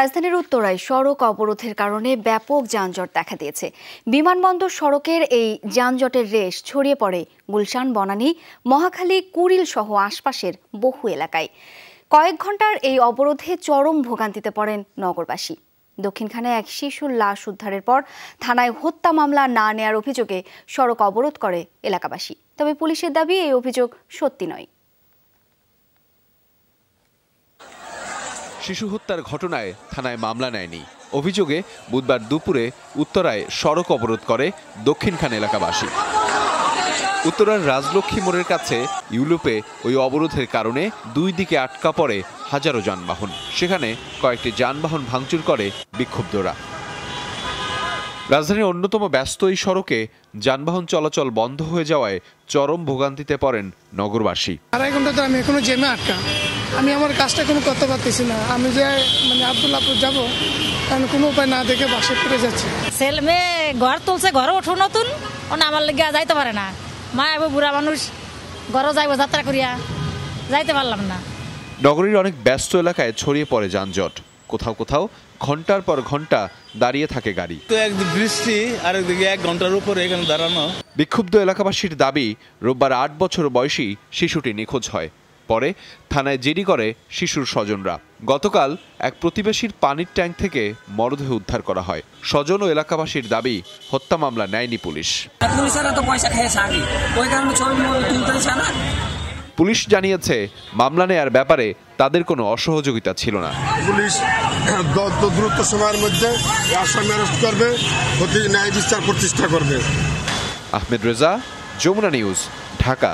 রাজধানীর উত্তরায় সড়ক অবরোধের কারণে ব্যাপক যানজট দেখা দিয়েছে। বিমানবন্দর সড়কের এই যানজটের রেশ ছড়িয়ে পড়ে গুলশান, বনানী, মহাখালী, কুড়িল সহ আশপাশের বহু এলাকায়। কয়েক ঘণ্টার এই অবরোধে চরম ভোগান্তিতে পড়েন নগরবাসী। দক্ষিণখানে এক শিশুর লাশ উদ্ধারের পর থানায় হত্যা মামলা না নেয়ার অভিযোগে সড়ক অবরোধ করে এলাকাবাসী। তবে পুলিশের দাবি, এই অভিযোগ সত্যি নয়। শিশু হত্যার ঘটনায় থানায় মামলা নেয়নি। অভিযোগে বুধবার দুপুরে উত্তরায় সড়ক অবরোধ করে দক্ষিণখান এলাকাবাসী। উত্তরার রাজলক্ষ্মী মোড়ের কাছে ইউরোপে ওই অবরোধের কারণে দুই দিকে আটকা পড়ে হাজারো যানবাহন। সেখানে কয়েকটি যানবাহন ভাঙচুর করে বিক্ষুব্ধরা। রাজধানীর অন্যতম ব্যস্ত এই সড়কে যানবাহন চলাচল বন্ধ হয়ে যাওয়ায় চরম ভোগান্তিতে পড়েন নগরবাসী। আড়াই ঘণ্টা তো আমি এখনও জেমে আটকা। আমি আমার কাজটা কোনো করতে পারতেছি না। আমি যে মানে আবদুল্লাপুর যাব আমি কোনো উপায় না দেখে বাসে ফিরে যাচ্ছি। ছেলে মেয়ে ঘর তুলছে ঘরে ওঠো নতুন। ওনা আমার লেগে যাইতে পারে না। মা এবার বুড়া মানুষ ঘরও যাইব যাত্রা করিয়া। যাইতে পারলাম না। নগরীর অনেক ব্যস্ত এলাকায় ছড়িয়ে পড়ে যানজট। কোথাও কোথাও ঘণ্টার পর ঘণ্টা দাঁড়িয়ে থাকে গাড়ি। তো একদিক বৃষ্টি আর একদিকে এক ঘণ্টার উপরে এখানে দাঁড়ানো। বিক্ষুব্ধ এলাকাবাসীর দাবি রোববার আট বছর বয়সী শিশুটি নিখোঁজ হয়। পরে থানায় জিডি করে শিশুর স্বজনরা। গতকাল এক প্রতিবেশীর পানির ট্যাঙ্ক থেকে মরদেহ উদ্ধার করা হয়। স্বজন ও এলাকাবাসীর দাবি হত্যা মামলা নেয়নি পুলিশ। পুলিশ জানিয়েছে মামলা নেয়ার ব্যাপারে তাদের কোনো অসহযোগিতা ছিল না। পুলিশ দ্রুত দ্রুত সময়ের মধ্যে আসামি অ্যারেস্ট করবে প্রতি ন্যায় বিচার প্রতিষ্ঠা করবে। আহমেদ রেজা যমুনা নিউজ ঢাকা।